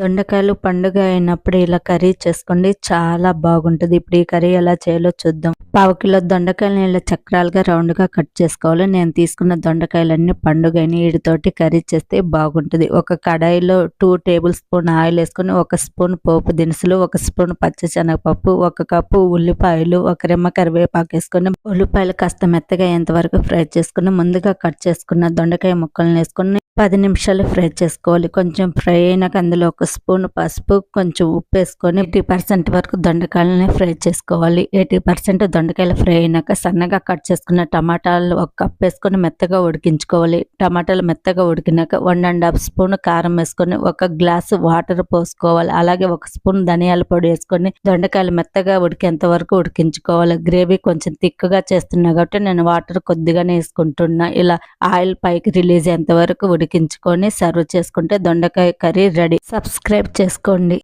దొండకాయలు పండుగ అయినప్పుడు ఇలా కర్రీ చేసుకోండి. చాలా బాగుంటుంది. ఇప్పుడు ఈ కర్రీ ఎలా చేయాలో చూద్దాం. పావు కిలో దొండకాయలను ఇలా చక్రాలుగా రౌండ్గా కట్ చేసుకోవాలి. నేను తీసుకున్న దొండకాయలన్నీ పండుగని వీటితోటి కర్రీ చేస్తే బాగుంటుంది. ఒక కడాయిలో టూ టేబుల్ స్పూన్ ఆయిల్ వేసుకొని ఒక స్పూన్ పోపు దినుసులు ఒక స్పూన్ పచ్చిశనగపప్పు ఒక కప్పు ఉల్లిపాయలు ఒక రెమ్మ కరివేపాకు వేసుకొని ఉల్లిపాయలు కాస్త మెత్తగా అయ్యేంత వరకు ఫ్రై చేసుకుని ముందుగా కట్ చేసుకున్న దొండకాయ ముక్కలను వేసుకొని పది నిమిషాలు ఫ్రై చేసుకోవాలి. కొంచెం ఫ్రై అయినాక అందులో ఒక స్పూన్ పసుపు కొంచెం ఉప్పు వేసుకొని ఎయిటీ పర్సెంట్ వరకు దొండకాయలని ఫ్రై చేసుకోవాలి. ఎయిటీ పర్సెంట్ దొండకాయలు ఫ్రై అయినాక సన్నగా కట్ చేసుకున్న టమాటాలు ఒక కప్ వేసుకొని మెత్తగా ఉడికించుకోవాలి. టమాటాలు మెత్తగా ఉడికినాక వన్ అండ్ హాఫ్ స్పూన్ కారం వేసుకొని ఒక గ్లాసు వాటర్ పోసుకోవాలి. అలాగే ఒక స్పూన్ ధనియాల పొడి వేసుకొని దొండకాయలు మెత్తగా ఉడికేంత వరకు ఉడికించుకోవాలి. గ్రేవీ కొంచెం థిక్గా చేస్తున్నా కాబట్టి నేను వాటర్ కొద్దిగానే వేసుకుంటున్నా. ఇలా ఆయిల్ పైకి రిలీజ్ అయ్యేంత వరకు ఉడికించుకొని సర్వ్ చేసుకుంటే దొండకాయ కర్రీ రెడీ. సబ్స్క్రైబ్ చేసుకోండి.